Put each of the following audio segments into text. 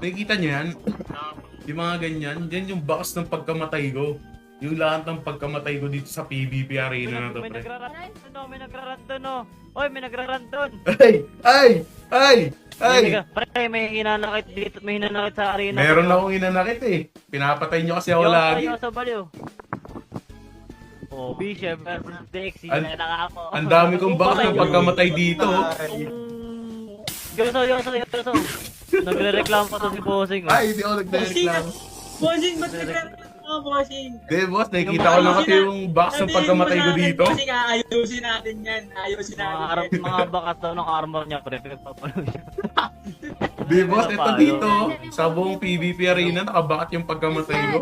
Nakikita nyo yan? Yung mga ganyan, yan yung bakas ng pagkamatay ko. Yung lahat ng pagkamatay ko dito sa PvP arena na to, May pre. nagraran doon, no? May nagraran doon, no? Oy, may nagraran doon. Ay! Ay! Ay! May Ay! nagra- Pre, may hinanakit dito, may hinanakit sa arena. Meron akong inanakit eh. Pinapatay nyo kasi ako lagi. Yosa, baliw. Oh, Bishop, Dex, An- na ako. Ang dami kong bakas ng pagkamatay dito. Yoso, Yoso, Yoso. Nagre-reklamo pa to si Bossing. oh. Ay, hindi ako nagreklamo. Bossing, ba't nagkaroon mga bossing? Hindi, boss. Nakikita ko lang kasi yung bakas ng pagkamatay ko dito. Bossing, ayusin natin yan. Ayusin Mga, natin ar- yan. mga bakas daw ng armor niya, pre. Pinagpapalo siya. Di, boss. Ito dito. Sa buong PvP arena, nakabakat yung pagkamatay ko.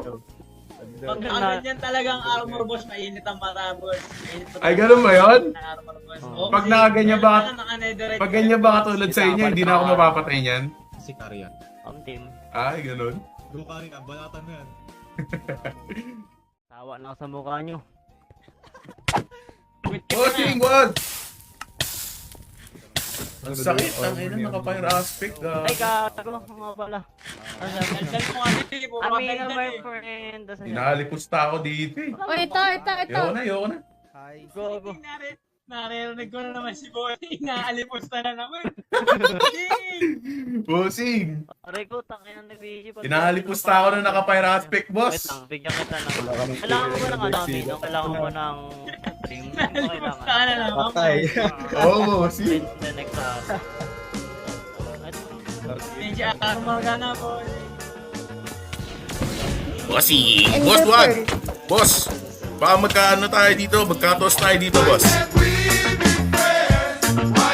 Pag ang ganyan talagang armor boss, mainit ang mata boss. Mainit ang Ay, ganun ba yun? armor boss. Oo. Pag nakaganyan ba- Kailangan naka-netherite Pag ganyan ba katulad sa inyo, hindi na ako mapapatay niyan? Si Karyan. Ang team. Ay, ganun. Go Karin, ang balatan na yan. Tawa na ako sa mukha niyo. Bossing, wag! Ang sakit, ang ina, naka-fire aspect. ah. Ay, gago. Mga pala. Daldal mo kasi, puro I mean, daldal my eh. friend. Tas ano? Inalipusta ako dito eh. Oh, ito, ito, ito. Ayoko na, ayoko na. Go, go. Naririnig ko na naman si Bossing. Naalipusta na naman. Bossing! Aray ko, takin ang nag-vision. Inalipusta ako na naka-fire aspect, Wait boss. lang, bigyan kita ng... Kailangan mo ba ng ano, Tino? Kailangan mo ba ng... Naalipusta Kailangan. na naman. Patay. Oo, oh, bossing. Then, next uh, Medyo armor ka na, Bossing. Bossing! Boss, wag! Boss! Baka magkaano tayo dito, magkatos tayo dito, boss. Bye.